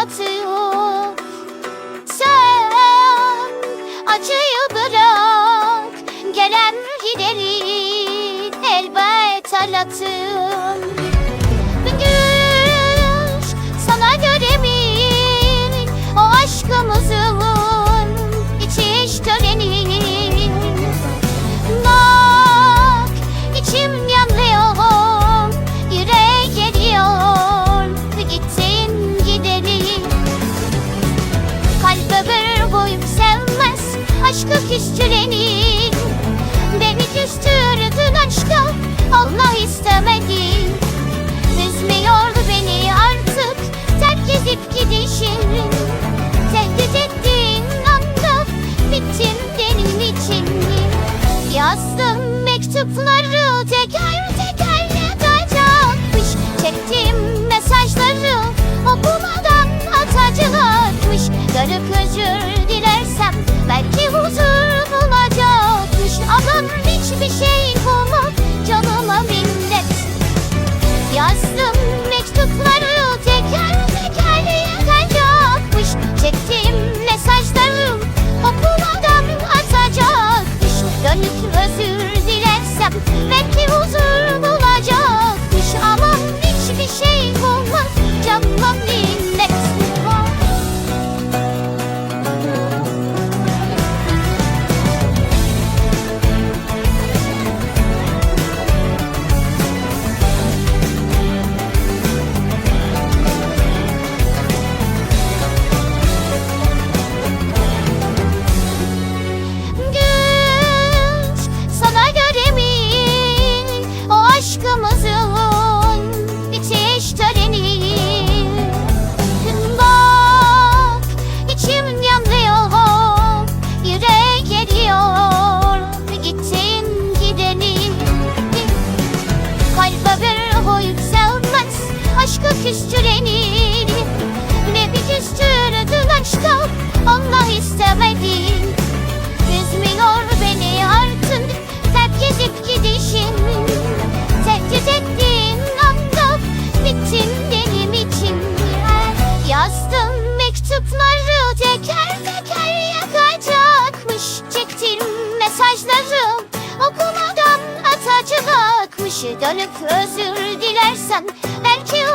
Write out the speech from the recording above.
yatıyor Sen acıyı bırak Gelen gideni elbet anlatın Aşkı küstürenin. Beni küstürdün aşka Allah istemedi. Üzmüyordu beni artık Terk edip gidişin. Tehdit ettiğin anda Bittin benim için Yazdım mektupları teker teker yakacakmış Çektim mesajları okumadan atacakmış. Garip özür dilersem belki huzur bulacakmış Adam hiçbir şey bulmaz. Canıma minnet. Yazdım mektupları teker teker yakacakmış Çektim mesajları okumadan atacakmış. Dönüp özür dilersem belki huzur mesajları okumadan atacakmış Dönüp özür dilersen belki